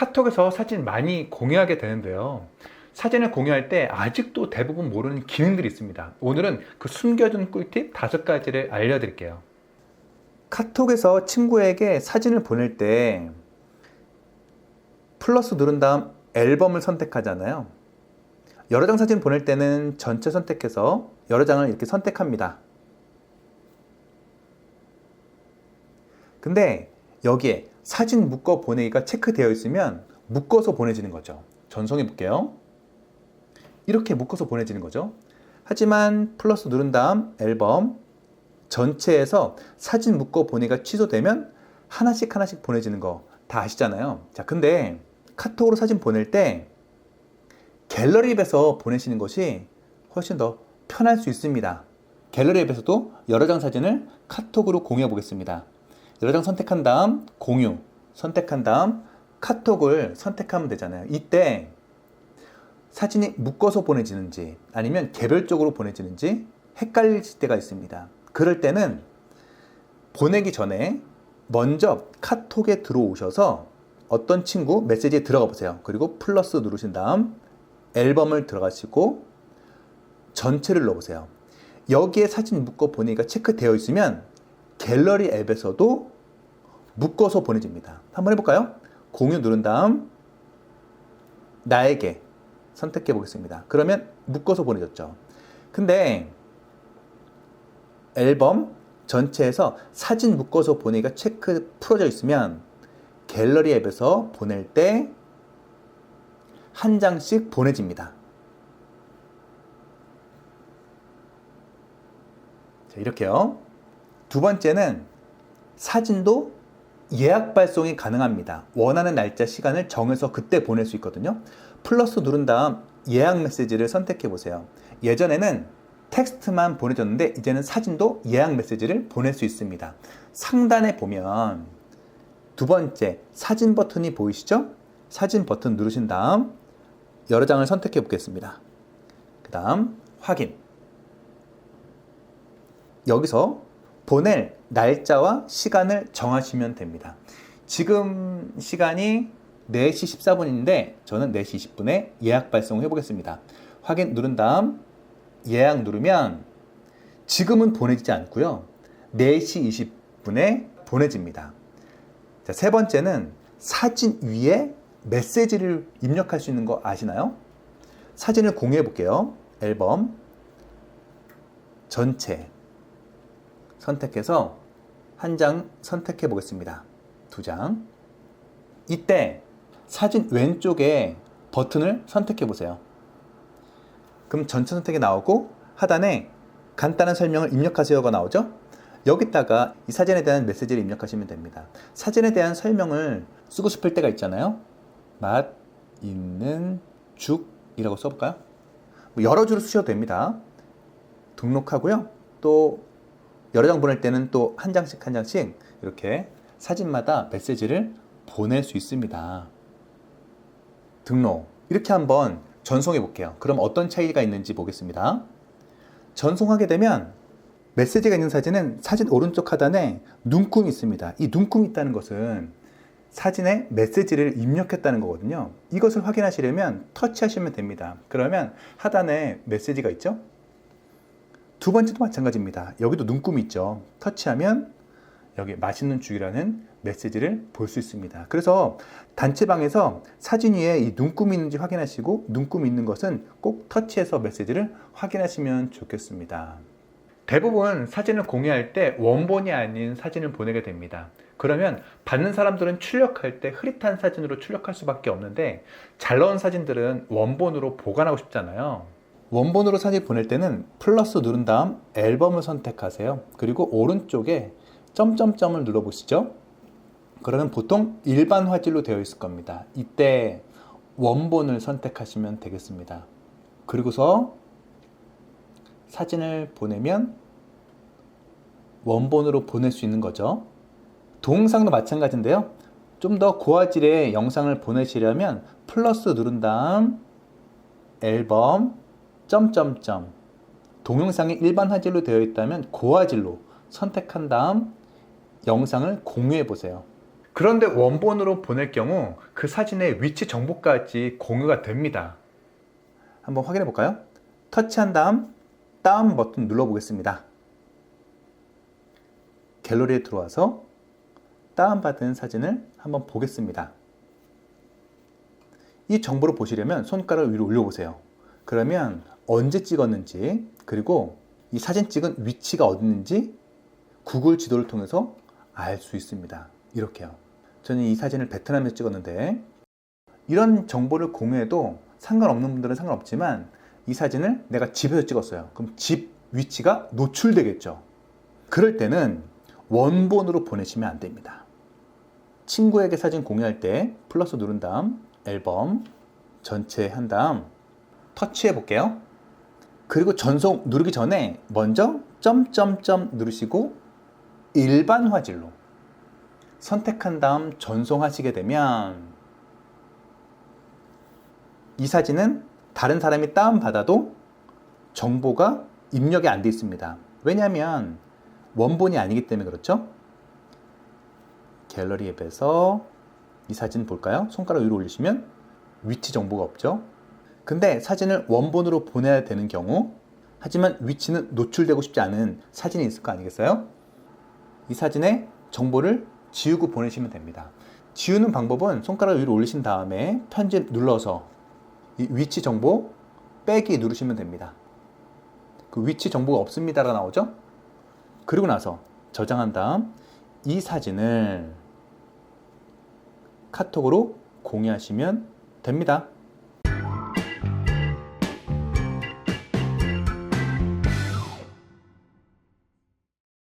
카톡에서 사진 많이 공유하게 되는데요. 사진을 공유할 때 아직도 대부분 모르는 기능들이 있습니다. 오늘은 그 숨겨둔 꿀팁 다섯 가지를 알려드릴게요. 카톡에서 친구에게 사진을 보낼 때 플러스 누른 다음 앨범을 선택하잖아요. 여러 장 사진 보낼 때는 전체 선택해서 여러 장을 이렇게 선택합니다. 근데 여기에 사진 묶어 보내기가 체크되어 있으면 묶어서 보내지는 거죠. 전송해 볼게요. 이렇게 묶어서 보내지는 거죠. 하지만 플러스 누른 다음 앨범 전체에서 사진 묶어 보내기가 취소되면 하나씩 하나씩 보내지는 거 다 아시잖아요. 자, 근데 카톡으로 사진 보낼 때 갤러리 앱에서 보내시는 것이 훨씬 더 편할 수 있습니다. 갤러리 앱에서도 여러 장 사진을 카톡으로 공유해 보겠습니다. 여러 장 선택한 다음 공유, 선택한 다음 카톡을 선택하면 되잖아요. 이때 사진이 묶어서 보내지는지 아니면 개별적으로 보내지는지 헷갈릴 때가 있습니다. 그럴 때는 보내기 전에 먼저 카톡에 들어오셔서 어떤 친구 메시지에 들어가 보세요. 그리고 플러스 누르신 다음 앨범을 들어가시고 전체를 넣어보세요. 여기에 사진 묶어 보내기가 체크되어 있으면 갤러리 앱에서도 묶어서 보내집니다. 한번 해볼까요? 공유 누른 다음 나에게 선택해 보겠습니다. 그러면 묶어서 보내졌죠. 근데 앨범 전체에서 사진 묶어서 보내기가 체크 풀어져 있으면 갤러리 앱에서 보낼 때 한 장씩 보내집니다. 자, 이렇게요. 두 번째는 사진도 예약 발송이 가능합니다. 원하는 날짜, 시간을 정해서 그때 보낼 수 있거든요. 플러스 누른 다음 예약 메시지를 선택해 보세요. 예전에는 텍스트만 보내줬는데 이제는 사진도 예약 메시지를 보낼 수 있습니다. 상단에 보면 두 번째 사진 버튼이 보이시죠? 사진 버튼 누르신 다음 여러 장을 선택해 보겠습니다. 그 다음 확인. 여기서 보낼 날짜와 시간을 정하시면 됩니다. 지금 시간이 4시 14분인데 저는 4시 20분에 예약 발송을 해보겠습니다. 확인 누른 다음 예약 누르면 지금은 보내지지 않고요. 4시 20분에 보내집니다. 자, 세 번째는 사진 위에 메시지를 입력할 수 있는 거 아시나요? 사진을 공유해 볼게요. 앨범 전체 선택해서 한 장 선택해 보겠습니다. 두 장. 이때 사진 왼쪽에 버튼을 선택해 보세요. 그럼 전체 선택이 나오고 하단에 간단한 설명을 입력하세요가 나오죠? 여기다가 이 사진에 대한 메시지를 입력하시면 됩니다. 사진에 대한 설명을 쓰고 싶을 때가 있잖아요. 맛 있는 죽이라고 써볼까요? 뭐 여러 줄을 쓰셔도 됩니다. 등록하고요. 또 여러 장 보낼 때는 또 한 장씩 한 장씩 이렇게 사진마다 메시지를 보낼 수 있습니다. 등록. 이렇게 한번 전송해 볼게요. 그럼 어떤 차이가 있는지 보겠습니다. 전송하게 되면 메시지가 있는 사진은 사진 오른쪽 하단에 눈금이 있습니다. 이 눈금이 있다는 것은 사진에 메시지를 입력했다는 거거든요. 이것을 확인하시려면 터치하시면 됩니다. 그러면 하단에 메시지가 있죠? 두 번째도 마찬가지입니다. 여기도 눈금이 있죠. 터치하면 여기 맛있는 죽이라는 메시지를 볼 수 있습니다. 그래서 단체방에서 사진 위에 이 눈금이 있는지 확인하시고 눈금이 있는 것은 꼭 터치해서 메시지를 확인하시면 좋겠습니다. 대부분 사진을 공유할 때 원본이 아닌 사진을 보내게 됩니다. 그러면 받는 사람들은 출력할 때 흐릿한 사진으로 출력할 수밖에 없는데 잘 나온 사진들은 원본으로 보관하고 싶잖아요. 원본으로 사진 보낼 때는 플러스 누른 다음 앨범을 선택하세요. 그리고 오른쪽에 점점점을 눌러보시죠. 그러면 보통 일반 화질로 되어 있을 겁니다. 이때 원본을 선택하시면 되겠습니다. 그리고서 사진을 보내면 원본으로 보낼 수 있는 거죠. 동영상도 마찬가지인데요. 좀 더 고화질의 영상을 보내시려면 플러스 누른 다음 앨범 점점점 동영상이 일반 화질로 되어 있다면 고화질로 선택한 다음 영상을 공유해 보세요. 그런데 원본으로 보낼 경우 그 사진의 위치 정보까지 공유가 됩니다. 한번 확인해 볼까요? 터치한 다음 다운 버튼 눌러 보겠습니다. 갤러리에 들어와서 다운받은 사진을 한번 보겠습니다. 이 정보를 보시려면 손가락을 위로 올려보세요. 그러면 언제 찍었는지 그리고 이 사진 찍은 위치가 어딨는지 구글 지도를 통해서 알 수 있습니다. 이렇게요. 저는 이 사진을 베트남에서 찍었는데 이런 정보를 공유해도 상관없는 분들은 상관없지만 이 사진을 내가 집에서 찍었어요. 그럼 집 위치가 노출되겠죠. 그럴 때는 원본으로 보내시면 안 됩니다. 친구에게 사진 공유할 때 플러스 누른 다음 앨범 전체 한 다음 터치해 볼게요. 그리고 전송 누르기 전에 먼저 점점점 누르시고 일반 화질로 선택한 다음 전송하시게 되면 이 사진은 다른 사람이 다운받아도 정보가 입력이 안돼 있습니다. 왜냐하면 원본이 아니기 때문에 그렇죠. 갤러리 앱에서 이 사진 볼까요? 손가락 위로 올리시면 위치 정보가 없죠. 근데 사진을 원본으로 보내야 되는 경우 하지만 위치는 노출되고 싶지 않은 사진이 있을 거 아니겠어요? 이 사진의 정보를 지우고 보내시면 됩니다. 지우는 방법은 손가락 위로 올리신 다음에 편집 눌러서 이 위치 정보 빼기 누르시면 됩니다. 그 위치 정보가 없습니다가 나오죠? 그리고 나서 저장한 다음 이 사진을 카톡으로 공유하시면 됩니다.